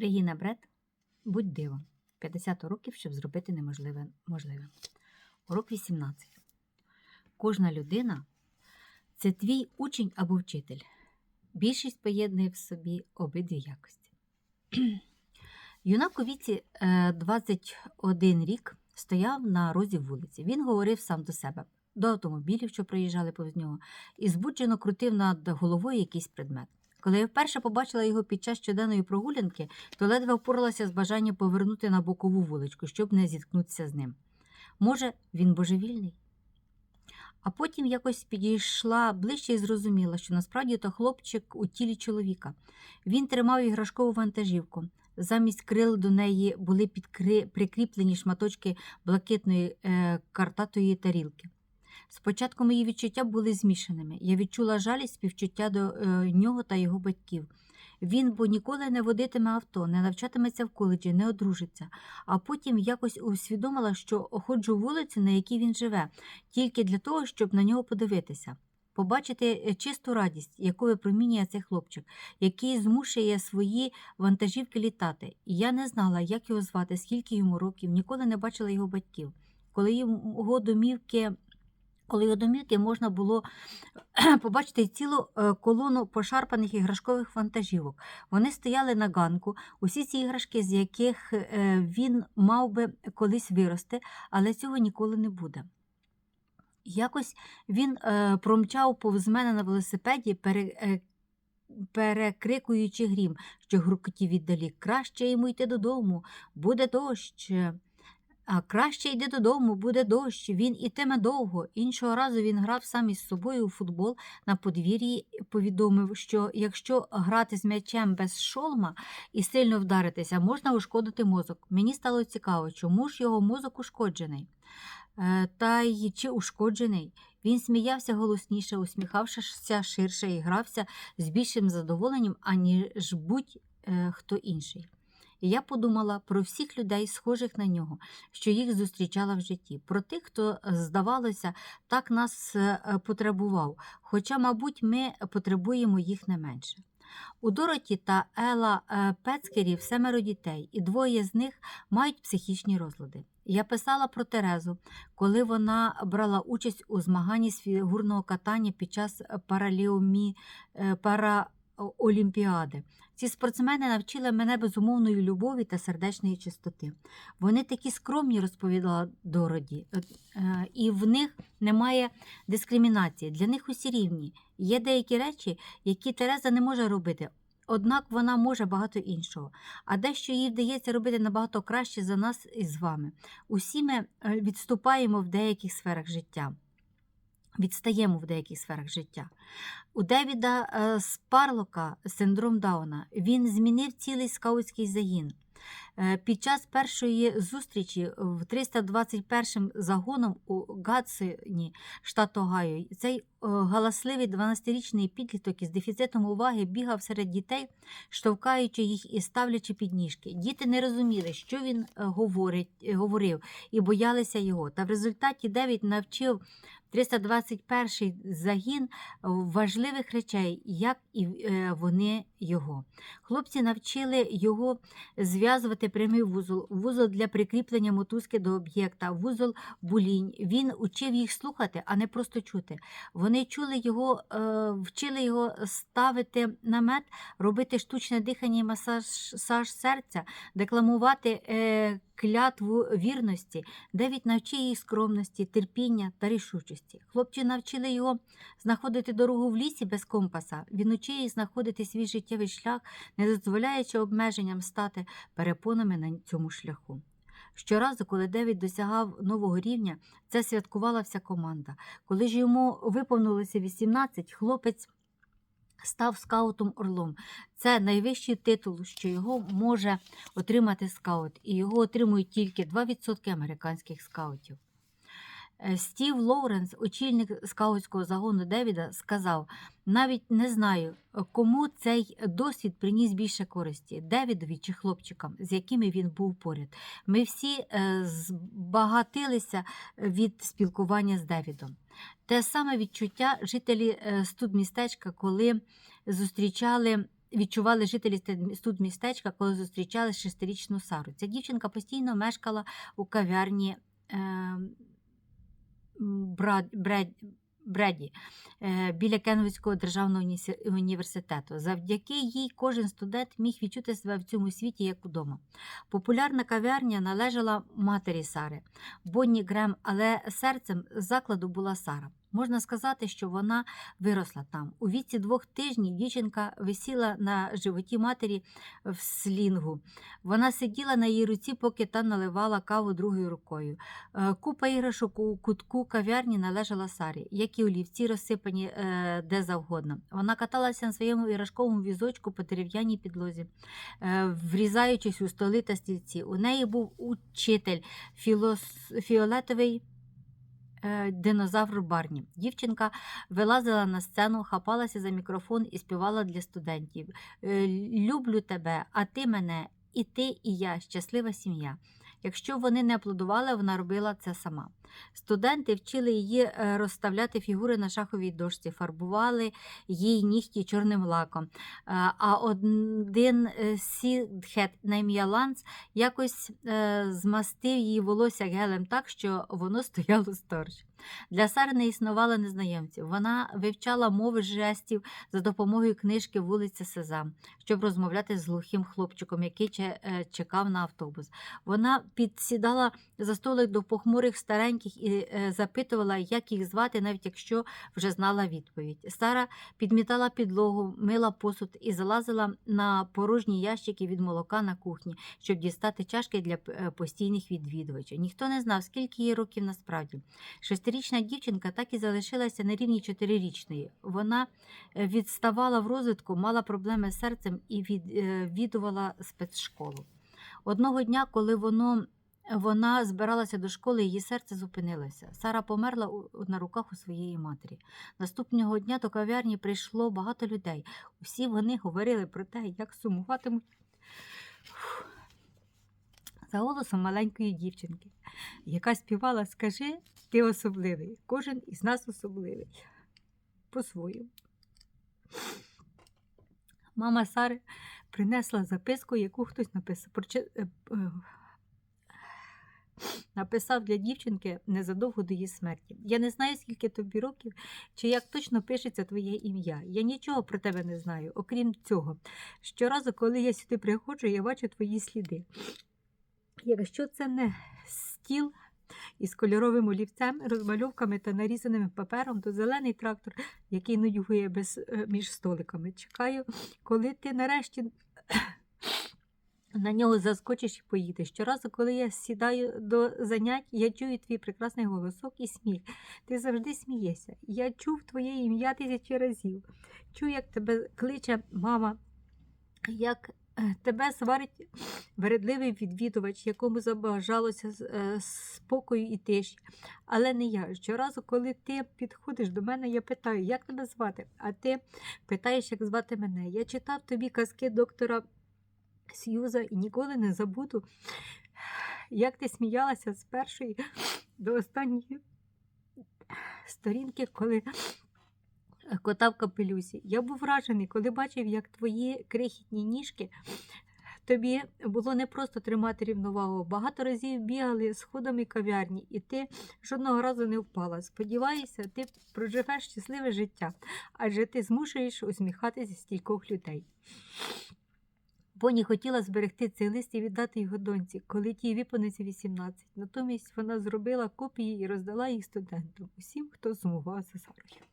Регіна Бред, будь дивом. 50 уроків, щоб зробити неможливе можливим. Урок 18. Кожна людина це твій учень або вчитель. Більшість поєднує в собі обидві якості. Юнак у віці е, 21 рік стояв на розі вулиці. Він говорив сам до себе, до автомобілів, що проїжджали повз нього, і збуджено крутив над головою якийсь предмет. Коли я вперше побачила його під час щоденної прогулянки, то ледве впоралася з бажанням повернути на бокову вуличку, щоб не зіткнутися з ним. Може, він божевільний? А потім якось підійшла ближче і зрозуміла, що насправді то хлопчик у тілі чоловіка. Він тримав іграшкову вантажівку. Замість крил до неї були прикріплені шматочки блакитної е... картатої тарілки. Спочатку мої відчуття були змішаними. Я відчула жалість співчуття до е, нього та його батьків. Він бо ніколи не водитиме авто, не навчатиметься в коледжі, не одружиться, а потім якось усвідомила, що ходжу вулицю, на якій він живе, тільки для того, щоб на нього подивитися. Побачити е, чисту радість, яку випромінює цей хлопчик, який змушує свої вантажівки літати. І я не знала, як його звати, скільки йому років, ніколи не бачила його батьків. Коли його домівки коли його домівки можна було побачити цілу е, колону пошарпаних іграшкових вантажівок. Вони стояли на ганку, усі ці іграшки, з яких е, він мав би колись вирости, але цього ніколи не буде. Якось він е, промчав повз мене на велосипеді, пере, перекрикуючи грім, що грукотів віддалі. Краще йому йти додому, буде дощ. А краще йди додому, буде дощ, він ітиме довго. Іншого разу він грав сам із собою у футбол на подвір'ї, повідомив, що якщо грати з м'ячем без шолма і сильно вдаритися, можна ушкодити мозок. Мені стало цікаво, чому ж його мозок ушкоджений. Е, та й чи ушкоджений. Він сміявся голосніше, усміхався ширше і грався з більшим задоволенням, аніж будь-хто інший. Я подумала про всіх людей, схожих на нього, що їх зустрічала в житті, про тих, хто, здавалося, так нас потребував, хоча, мабуть, ми потребуємо їх не менше. У Дороті та Ела Пецкерів семеро дітей, і двоє з них мають психічні розлади. Я писала про Терезу, коли вона брала участь у змаганні з фігурного катання під час параліомі... параолімпіади. Ці спортсмени навчили мене безумовної любові та сердечної чистоти. Вони такі скромні, розповідала Дороді, і в них немає дискримінації. Для них усі рівні. Є деякі речі, які Тереза не може робити. Однак вона може багато іншого, а дещо їй вдається робити набагато краще за нас із вами. Усі ми відступаємо в деяких сферах життя. Відстаємо в деяких сферах життя. У Девіда Спарлока синдром Дауна він змінив цілий скаутський загін. Під час першої зустрічі в 321 загоном у Гадсоні, штат Огайо, цей галасливий 12-річний підліток із дефіцитом уваги бігав серед дітей, штовхаючи їх і ставлячи підніжки. Діти не розуміли, що він говорить, говорив, і боялися його. Та в результаті Девід навчив 321 загін важливих речей, як і вони його. Хлопці навчили його зв'язувати прямий вузол, вузол для прикріплення мотузки до об'єкта, вузол булінь. Він учив їх слухати, а не просто чути. Вони чули його, вчили його ставити намет, робити штучне дихання і масаж серця, декламувати клятву вірності, Девід навчив їх скромності, терпіння та рішучості. Хлопці навчили його знаходити дорогу в лісі без компаса. Він учив їх знаходити свій життєвий шлях, не дозволяючи обмеженням стати перепонами на цьому шляху. Щоразу, коли Девід досягав нового рівня, це святкувала вся команда. Коли ж йому виповнилося 18, хлопець став скаутом Орлом. Це найвищий титул, що його може отримати скаут, і його отримують тільки 2% американських скаутів. Стів Лоуренс, очільник скаутського загону Девіда, сказав: навіть не знаю, кому цей досвід приніс більше користі Девідові чи хлопчикам, з якими він був поряд. Ми всі збагатилися від спілкування з Девідом. Те саме відчуття жителі студмістечка, коли зустрічали відчували жителі тут містечка, коли зустрічали шестирічну Сару. Ця дівчинка постійно мешкала у кав'ярні е, м, Брад, Бреді е, біля Кенвицького державного університету. Завдяки їй кожен студент міг відчути себе в цьому світі як удома. Популярна кав'ярня належала матері Сари, Бонні Грем, але серцем закладу була Сара. Можна сказати, що вона виросла там. У віці двох тижнів дівчинка висіла на животі матері в слінгу. Вона сиділа на її руці, поки та наливала каву другою рукою. Е, Купа іграшок у кутку кав'ярні належала Сарі, як і олівці розсипані е, де завгодно. Вона каталася на своєму іграшковому візочку по дерев'яній підлозі, е, врізаючись у столи та стільці. У неї був учитель філос... фіолетовий динозавр Барні. Дівчинка вилазила на сцену, хапалася за мікрофон і співала для студентів. Е, Люблю тебе, а ти мене, і ти, і я щаслива сім'я. Якщо вони не аплодували, вона робила це сама. Студенти вчили її е, розставляти фігури на шаховій дошці, фарбували їй нігті чорним лаком. Е, А один е, сідхет на ім'я Ланс якось змастив її волосся гелем так, що воно стояло сторч. Для Сари не існувало незнайомців. Вона вивчала мови жестів за допомогою книжки Вулиця Сезам, щоб розмовляти з глухим хлопчиком, який чекав на автобус. Вона підсідала за столик до похмурих стареньких і е, запитувала, як їх звати, навіть якщо вже знала відповідь. Сара підмітала підлогу, мила посуд і залазила на порожні ящики від молока на кухні, щоб дістати чашки для е, постійних відвідувачів. Ніхто не знав, скільки їй років насправді. Шестирічна дівчинка так і залишилася на рівні чотирирічної. Вона е, відставала в розвитку, мала проблеми з серцем і відвідувала спецшколу. Одного дня, коли воно, вона збиралася до школи, її серце зупинилося. Сара померла на руках у своєї матері. Наступного дня до кав'ярні прийшло багато людей. Усі вони говорили про те, як сумуватимуть за голосом маленької дівчинки, яка співала Скажи, ти особливий. Кожен із нас особливий. По-своєму. Мама Сари принесла записку, яку хтось написав. Написав для дівчинки незадовго до її смерті. Я не знаю, скільки тобі років, чи як точно пишеться твоє ім'я. Я нічого про тебе не знаю, окрім цього. Щоразу, коли я сюди приходжу, я бачу твої сліди. Якщо це не стіл із кольоровим олівцем, розмальовками та нарізаним папером, то зелений трактор, який нудьгує е, між столиками. Чекаю, коли ти нарешті на нього заскочиш і поїдеш. Щоразу, коли я сідаю до занять, я чую твій прекрасний голосок і сміх. Ти завжди смієшся. Я чув твоє ім'я тисячі разів. Чую, як тебе кличе мама, як е, тебе сварить вередливий відвідувач, якому забажалося е, спокою і тиші. Але не я. Щоразу, коли ти підходиш до мене, я питаю, як тебе звати? А ти питаєш, як звати мене. Я читав тобі казки доктора Сьюза і ніколи не забуду, як ти сміялася з першої до останньої сторінки, коли кота в капелюсі. Я був вражений, коли бачив, як твої крихітні ніжки. Тобі було не просто тримати рівновагу. Багато разів бігали сходами кав'ярні, і ти жодного разу не впала. Сподіваюся, ти проживеш щасливе життя, адже ти змушуєш усміхатися стількох людей. Бонні хотіла зберегти цей лист і віддати його доньці, коли тій виповниться 18. Натомість вона зробила копії і роздала їх студентам, усім, хто сумував за Сарою.